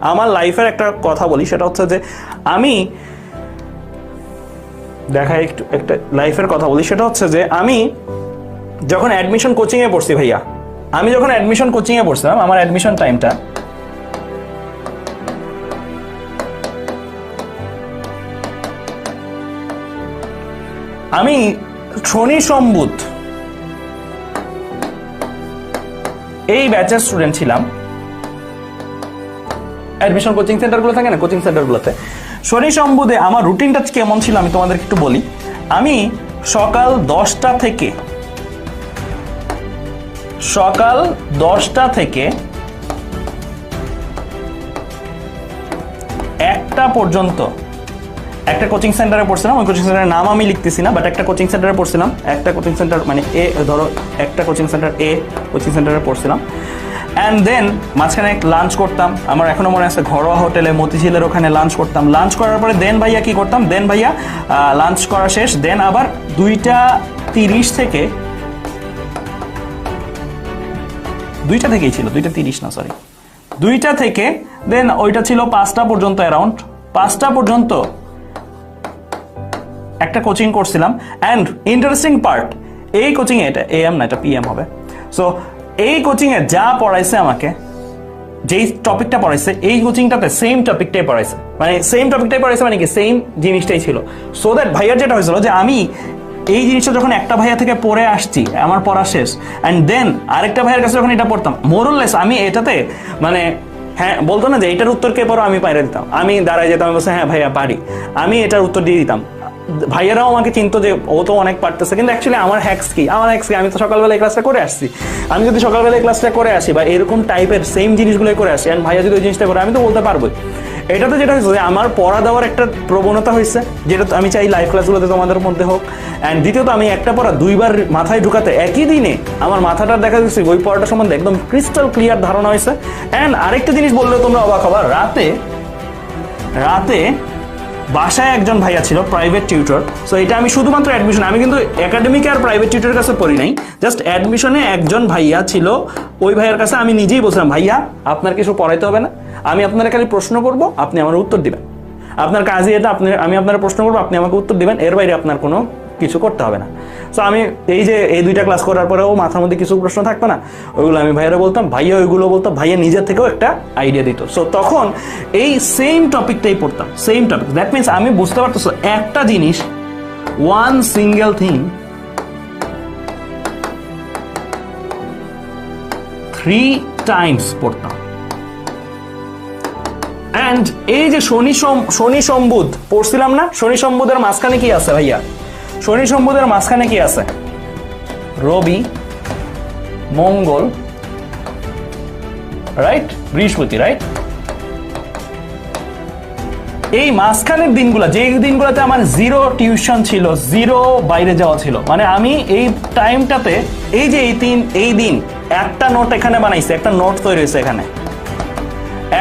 আমার লাইফের একটা কথা বলি, সেটা হচ্ছে যে আমি দেখা একটু, একটা লাইফের কথা বলি, সেটা হচ্ছে যে আমি যখন অ্যাডমিশন কোচিংয়ে পড়ছি ভাইয়া, আমি যখন অ্যাডমিশন কোচিংয়ে পড়ছিলাম, আমার অ্যাডমিশন টাইমটা আমি শনি সম্বুধ, এই ব্যাচের স্টুডেন্ট ছিলাম। অ্যাডমিশন কোচিং সেন্টারগুলো থাকে না কোচিং সেন্টারগুলোতে শনি সম্বুধে আমার রুটিনটা কেমন ছিল আমি তোমাদেরকে একটু বলি। আমি সকাল দশটা থেকে, সকাল দশটা থেকে একটা পর্যন্ত, একটা কোচিং সেন্টারে পড়ছিলাম। ওই কোচিং সেন্টারের নাম আমি লিখতেছি না বাট একটা কোচিং সেন্টারে পড়ছিলাম। একটা কোচিং সেন্টার মানে এ ধরো একটা কোচিং সেন্টার এ কোচিং সেন্টারে পড়ছিলাম। অ্যান্ড দেন মাঝখানে লাঞ্চ করতাম। আমার এখনও মনে আছে ঘরোয়া হোটেলে মতিঝিলের ওখানে লাঞ্চ করতাম। লাঞ্চ করার পরে দেন ভাইয়া কি করতাম? দেন ভাইয়া লাঞ্চ করা শেষ। দেন আবার দুইটা তিরিশ থেকে দুইটা থেকেই ছিল। দুইটা তিরিশ না সরি দুইটা থেকে দেন ওইটা ছিল পাঁচটা পর্যন্ত অ্যারাউন্ড পাঁচটা পর্যন্ত একটা কোচিং করছিলাম। অ্যান্ড ইন্টারেস্টিং পার্ট এই কোচিংয়ে এটা এএম না, এটা পিএম হবে। সো এই কোচিংয়ে যা পড়াইছে আমাকে, যেই টপিকটা পড়াইছে, এই কোচিংটাতে সেম টপিকটাই পড়াইছে। মানে সেম টপিকটাই পড়াইছে মানে কি সেম জিনিসটাই ছিল। সো দ্যাট ভাইয়ার যেটা হয়েছিল যে আমি এই জিনিসটা যখন একটা ভাইয়া থেকে পড়ে আসছি, আমার পড়া শেষ অ্যান্ড দেন আরেকটা ভাইয়ের কাছে যখন এটা পড়তাম মোরললেস আমি এটাতে মানে হ্যাঁ বলতো না যে এটার উত্তর কে পড়ো, আমি পাইরে দিতাম। আমি দাঁড়ায় যেতাম বলছি হ্যাঁ ভাইয়া, পারি। আমি এটার উত্তর দিয়ে দিতাম। ভাইয়ারাও আমাকে চিনতো যে ও তো অনেক পারতেছে, কিন্তু অ্যাকচুয়ালি আমার হ্যাক্স কি? আমার হ্যাক্স কি? আমি তো সকালবেলা এই ক্লাসটা করে আসছি। আমি যদি সকালবেলা এই ক্লাসটা করে আসি বা এরকম টাইপের সেম জিনিসগুলোই করে আসি অ্যান্ড ভাইয়া যদি ওই জিনিসটা করে, আমি তো বলতে পারবোই। এটাতে যেটা হয়েছে যে আমার পড়া দেওয়ার একটা প্রবণতা হয়েছে, যেটা আমি চাই লাইভ ক্লাসগুলোতে তোমাদের মধ্যে হোক। অ্যান্ড দ্বিতীয়ত আমি একটা পড়া দুইবার মাথায় ঢুকাতে একই দিনে আমার মাথাটা দেখা যাচ্ছে ওই পড়াটা সম্বন্ধে একদম ক্রিস্টাল ক্লিয়ার ধারণা হয়েছে। অ্যান্ড আরেকটা জিনিস বললেও তোমরা অবাক হবা, রাতে রাতে বাসায় একজন ভাইয়া ছিল প্রাইভেট টিউটর সো এটা আমি শুধুমাত্র অ্যাডমিশন আমি কিন্তু একাডেমিকে আর প্রাইভেট টিউটরের কাছে পড়ি নাই। জাস্ট অ্যাডমিশনে একজন ভাইয়া ছিল, ওই ভাইয়ার কাছে আমি নিজেই বলছিলাম, ভাইয়া, আপনার কিছু পড়াইতে হবে না? আমি আপনার খালি প্রশ্ন করব, আপনি আমার উত্তর দিবেন। আপনার কাজই এটা, আপনি, আমি আপনার প্রশ্ন করব, আপনি আমাকে উত্তর দিবেন। এর বাইরে আপনার কোনো কিছু করতে হবে না। সো আমি এই যে এই দুইটা ক্লাস করার পরেও মাথার মধ্যে কিছু প্রশ্ন থাকতো না। ওইগুলো আমি ভাইয়ারা বলতাম ভাইয়া ওইগুলো বলতাম ভাইয়া নিজের থেকেও একটা আইডিয়া দিত। সো তখন এই সেম টপিকটাই পড়তাম সেম টপিক দ্যাট মিনস আমি বুঝতে পারতেছো একটা জিনিস one single thing three times পড়তাম। এই যে শনি শনি সম্বুধ, পড়ছিলাম না? শনি সম্বুধের মাঝখানে কি আছে ভাইয়া? শনি সম্পদের মাঝখানে কি আছে? রবি, মঙ্গল রাইট বৃহস্পতি রাইট এই মাঝখানের দিনগুলো যে দিনগুলোতে আমার জিরো টিউশন ছিল জিরো বাইরে যাওয়া ছিল মানে আমি এই টাইমটাতে এই যে এই তিন, এই দিন, একটা নোট এখানে বানাইছে, একটা নোট তৈরি হয়েছে এখানে।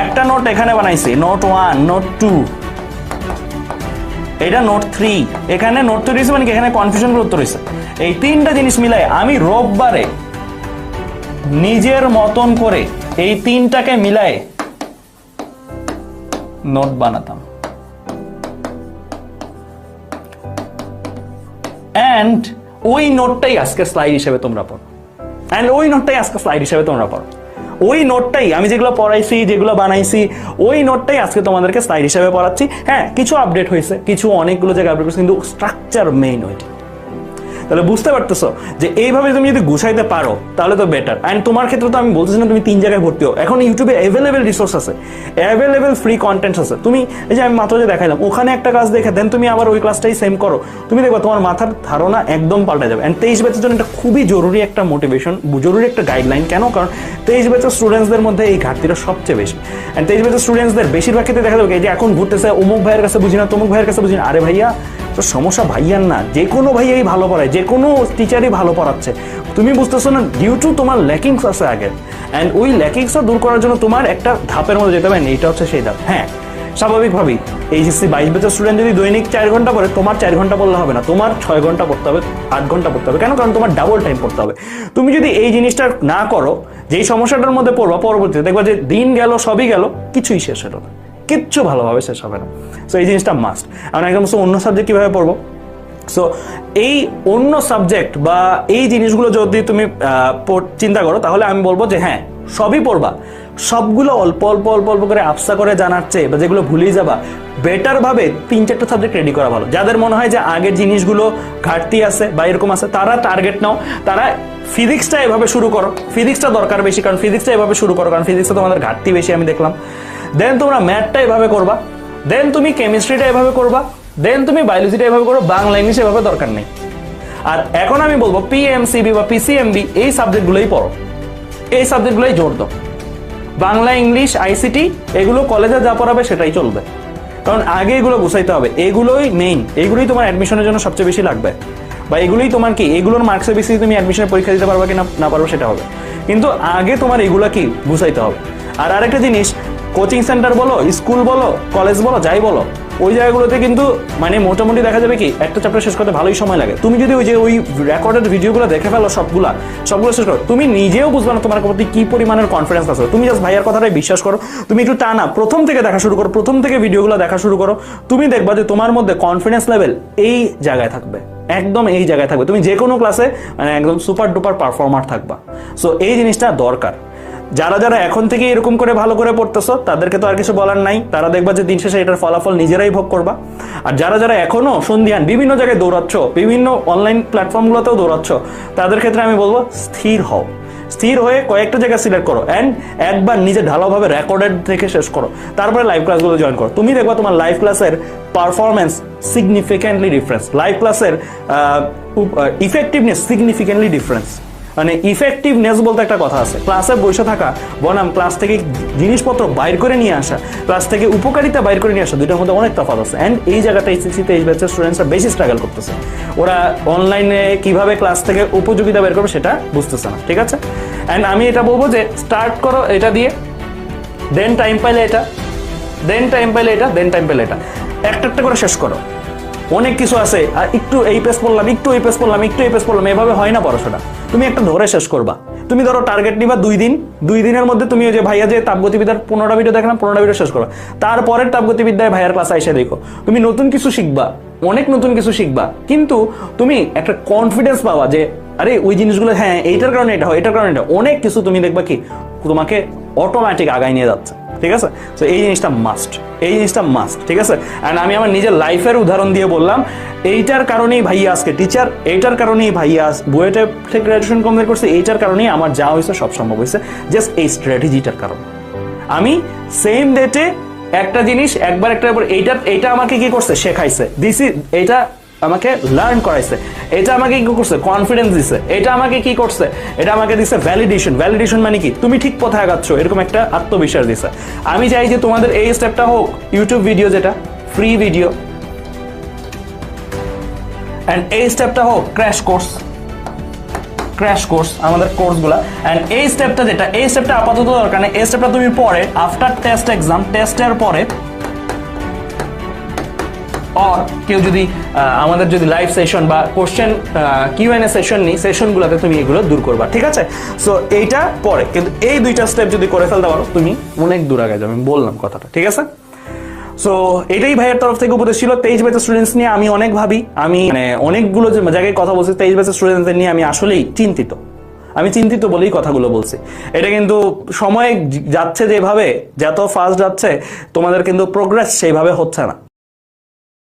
একটা নোট এখানে বানাইছে নোট ওয়ান নোট টু এটা নোট থ্রি। এখানে নোট তৈরি হয়েছে মানে এখানে কনফিউশন উত্তর হয়েছে। এই তিনটা জিনিস মিলাই আমি রোববারে নিজের মতন করে এই তিনটাকে মিলায়ে নোট বানাতাম। অ্যান্ড ওই নোটটাই আজকে স্লাইড হিসেবে তোমরা পড়ো। অ্যান্ড ওই নোটটাই আজকে স্লাইড হিসেবে তোমরা পড়ো। ওই নোটটাই, আমি যেগুলো পড়াইছি, যেগুলো বানাইছি, ওই নোটটাই আজকে তোমাদেরকে স্টাইল হিসাবে পড়াচ্ছি। হ্যাঁ কিছু আপডেট হয়েছে, কিছু অনেকগুলো জায়গায় আপডেট হয়েছে, কিন্তু স্ট্রাকচার মেইন ওইটা। তাহলে বুঝতে পারতেছো যে এইভাবে তুমি যদি গুছাইতে পারো, তাহলে তো বেটার অ্যান্ড তোমার ক্ষেত্রে তো আমি বলতেছি না তুমি তিন জায়গায় ভর্তি হও। এখন ইউটিউবে অ্যাভেলেবেল রিসোর্স আছে। অ্যাভেলেবেল ফ্রি কন্টেন্টস আছে। তুমি এই যে আমি মাত্র যে দেখাইলাম, ওখানে একটা ক্লাস দেখে দেন তুমি আবার ওই ক্লাসটাই সেম করো। তুমি দেখবে তোমার মাথার ধারণা একদম পাল্টে যাবে। অ্যান্ড তেইশ ব্যাচের জন্য এটা খুবই জরুরি একটা মোটিভেশন জরুরি একটা গাইডলাইন কেন? কারণ তেইশ ব্যাচের স্টুডেন্টসদের মধ্যে এই ঘাটতিটা সবচেয়ে বেশি। অ্যান্ড তেইশ ব্যাচের স্টুডেন্টসদের বেশিরভাগ ক্ষেত্রে দেখা যাবে যে এখন ঘুরতেছে, অমুক ভাইয়ের কাছে বুঝি না, তমুক ভাইয়ের কাছে বুঝি না। আরে ভাইয়া তো সমস্যা ভাইয়ার না, যে কোনো ভাইয়াই ভালো পড়ায়, যে কোনো টিচারই ভালো পড়াচ্ছে। তুমি বুঝতেছো না ডিউ টু তোমার ল্যাকিংস আছে আগে অ্যান্ড ওই ল্যাকিংসটা দূর করার জন্য তোমার একটা ধাপের মধ্যে যেতে and এইটা হচ্ছে সেই ধাপ। হ্যাঁ স্বাভাবিকভাবেই, এইচএসসি বাইশ বছর স্টুডেন্ট যদি দৈনিক চার ঘণ্টা পড়ে, তোমার চার ঘণ্টা পড়লে হবে না, তোমার ছয় ঘণ্টা পড়তে হবে, আট ঘণ্টা পড়তে হবে, কেন? কারণ তোমার ডাবল টাইম পড়তে হবে। তুমি যদি এই জিনিসটা না করো, যেই সমস্যাটার মধ্যে পড়বা, পরবর্তীতে দেখবা যে দিন গেল, সবই গেল, কিছুই শেষ হলো না। কিচ্ছু ভালোভাবে শেষ হবে না। সো এই জিনিসটা মাস্ট আমি একদম so অন্য সাবজেক্ট কীভাবে পড়ব? সো এই অন্য সাবজেক্ট বা এই জিনিসগুলো যদি তুমি চিন্তা করো, তাহলে আমি বলব যে হ্যাঁ সবই পড়বা। সবগুলো অল্প অল্প অল্প অল্প করে আফসা করে জানার চেয়ে বা যেগুলো ভুলেই যাবা বেটারভাবে তিন, চারটা সাবজেক্ট রেডি করা ভালো। যাদের মনে হয় যে আগের জিনিসগুলো ঘাটতি আছে বা এরকম আছে, তারা টার্গেট নাও। তারা ফিজিক্সটা এভাবে শুরু করো। ফিজিক্সটা দরকার বেশি, কারণ ফিজিক্সটা এভাবে শুরু করো, কারণ ফিজিক্সটা তোমাদের ঘাটতি বেশি আমি দেখলাম। দেন তোমরা ম্যাথটা এভাবে করবা। দেন তুমি কেমিস্ট্রিটা এভাবে করবা। দেন তুমি বায়োলজিটা এভাবে করো। বাংলা ইংলিশ এভাবে দরকার নেই। আর এখন আমি বলব পিএমসিবি বা পিসিএমবি এই সাবজেক্টগুলোই পড়ো। এই সাবজেক্টগুলোই জোর দাও। বাংলা ইংলিশ আইসিটি এগুলো কলেজে যা পড়াবে সেটাই চলবে। কারণ আগে এগুলো গুছাইতে হবে। এগুলোই মেইন এগুলোই তোমার অ্যাডমিশনের জন্য সবচেয়ে বেশি লাগবে। বা এগুলোই তোমার কি? এগুলোর মার্কসের বেশি তুমি অ্যাডমিশনের পরীক্ষা দিতে পারবে কি না পারবে সেটা হবে। কিন্তু আগে তোমার এগুলো কি? গুছাইতে হবে। আর আরেকটা জিনিস কোচিং সেন্টার বলো, স্কুল বলো, কলেজ বলো, যাই বলো, ওই জায়গাগুলোতে কিন্তু মানে মোটামুটি দেখা যাবে কি, একটা চ্যাপ্টার শেষ করতে ভালোই সময় লাগে। তুমি যদি ওই যে ওই রেকর্ডেড ভিডিওগুলো দেখে ফেলো সবগুলা, সবগুলো শেষ করো, তুমি নিজেও বুঝবে না তোমার প্রতি কি পরিমাণের কনফিডেন্স আছে। তুমি জাস্ট ভাইয়ার কথাটাই বিশ্বাস করো, তুমি একটু টানা প্রথম থেকে দেখা শুরু করো, প্রথম থেকে ভিডিওগুলো দেখা শুরু করো, তুমি দেখবা যে তোমার মধ্যে কনফিডেন্স লেভেল এই জায়গায় থাকবে, একদম এই জায়গায় থাকবে। তুমি যে কোনো ক্লাসে মানে একদম সুপার ডুপার পারফর্মার থাকবা। সো এই জিনিসটা দরকার। যারা যারা এখন থেকে এরকম করে ভালো করে পড়তেছো, তাদেরকে তো আর কিছু বলার নাই। তারা দেখবা যে দিন শেষে এটার ফলাফল নিজেরাই ভোগ করবা। আর যারা যারা এখনও সন্ধিয়ান বিভিন্ন জায়গায় দৌড়াচ্ছ, বিভিন্ন অনলাইন প্ল্যাটফর্মগুলোতেও দৌড়াচ্ছ, তাদের ক্ষেত্রে আমি বলব স্থির হও। স্থির হয়ে কয়েকটা জায়গা সিলেক্ট করো অ্যান্ড একবার নিজে ঢালাওভাবে রেকর্ডেড থেকে শেষ করো। তারপরে লাইভ ক্লাসগুলো জয়েন করো। তুমি দেখবা তোমার লাইভ ক্লাসের পারফরমেন্স সিগনিফিক্যান্টলি ডিফারেন্স লাইভ ক্লাসের ইফেক্টিভনেস সিগনিফিক্যান্টলি ডিফারেন্স মানে ইফেক্টিভনেস বলতে একটা কথা আছে। ক্লাসে বসে থাকা, বনাম ক্লাস থেকে জিনিসপত্র বাইর করে নিয়ে আসা ক্লাস থেকে উপকারিতা বাইর করে নিয়ে আসা, দুইটার মধ্যে অনেক তফাৎ আছে। অ্যান্ড এই জায়গাটা এইচএসসিতে এই ব্যাচের স্টুডেন্টসরা বেশি স্ট্রাগল করতেছে। ওরা অনলাইনে কীভাবে ক্লাস থেকে উপযোগিতা বের করবে সেটা বুঝতেছে না, ঠিক আছে? অ্যান্ড আমি এটা বলব যে স্টার্ট করো এটা দিয়ে দেন টাইম পাইলে এটা দেন টাইম পাইলে এটা দেন টাইম পাইলে এটা। একটা একটা করে শেষ করো। অনেক কিছু আছে। আর একটু এই পেজ পড়লাম, একটু এই পেজ পড়লাম, একটু এই পেজ পড়লাম, এভাবে হয় না পড়াশোনা। তুমি একটা ধরে শেষ করবা। তুমি ধরো টার্গেট নিবা দুই দিন। দুই দিনের মধ্যে তুমি ওই যে ভাইয়া যে তাপগতিবিদ্যার পনেরোটা ভিডিও দেখলাম, পনেরোটা ভিডিও শেষ করো তারপরের তাপগতিবিদ্যায় ভাইয়ার ক্লাস এসে দেখো, তুমি নতুন কিছু শিখবা, অনেক নতুন কিছু শিখবা। কিন্তু তুমি একটা কনফিডেন্স পাওয়া যে, আরে ওই জিনিসগুলো হ্যাঁ এইটার কারণে এটা হয়, এটার কারণে এটা অনেক কিছু তুমি দেখবা কি, তোমাকে অটোমেটিক আগায় নিয়ে যাচ্ছে। ঠিক আছে? তো এই জিনিসটা মাস্ট এই জিনিসটা মাস্ট ঠিক আছে? অ্যান্ড আমি আমার নিজের লাইফের উদাহরণ দিয়ে বললাম, এইটার কারণেই ভাইয়া আজকে টিচার এইটার কারণেই ভাইয়া আজ বুয়েটে গ্রাজুয়েশন কমপ্লিট করছে, এইটার কারণেই আমার যা হয়েছে সব সম্ভব হয়েছে। জাস্ট এই স্ট্র্যাটেজিটার কারণে। আমি সেম ডেটে একটা জিনিস, একবার একটা পর এইটা এইটা আমাকে কি করছে? শেখাইছে। দিস ইজ এটা আমাকে লার্ন করাইছে। এটা আমাকে কি করছে? কনফিডেন্স দিছে। এটা আমাকে কি করছে? এটা আমাকে দিছে ভ্যালিডেশন ভ্যালিডেশন মানে কি? তুমি ঠিক পথে আগাচ্ছ, এরকম একটা আত্মবিশ্বাস দিছে। আমি চাই যে তোমাদের এই স্টেপটা হোক ইউটিউব ভিডিও যেটা ফ্রি ভিডিও অ্যান্ড এই স্টেপটা হোক ক্র্যাশ কোর্স ক্র্যাশ কোর্স আমাদের কোর্সগুলো অ্যান্ড এই স্টেপটা যেটা, এই স্টেপটা আপাতত দরকার নেই। এই স্টেপটা তুমি পরে আফটার টেস্ট এক্সাম টেস্টের পরে অর কেউ যদি আমাদের যদি লাইভ সেশন বা question Q N A session নিই সেশনগুলোতে তুমি এগুলো দূর করবা, ঠিক আছে? সো এইটা পরে, কিন্তু এই দুইটা স্টেপ যদি করে ফেলতে পারো, তুমি অনেক দূর আগে যাবে, আমি বললাম কথাটা, ঠিক আছে? সো এটাই ভাইয়ের তরফ থেকে উপদেশ ছিল, তেইশ ব্যাচের স্টুডেন্টস নিয়ে আমি অনেক ভাবি, আমি মানে অনেকগুলো যে জায়গায় কথা বলছি, তেইশ ব্যাচের স্টুডেন্টসদের নিয়ে আমি আসলেই চিন্তিত। আমি চিন্তিত বলেই কথাগুলো বলছি। এটা কিন্তু সময় যাচ্ছে যেভাবে, যত ফাস্ট যাচ্ছে, তোমাদের কিন্তু প্রোগ্রেস সেইভাবে হচ্ছে না।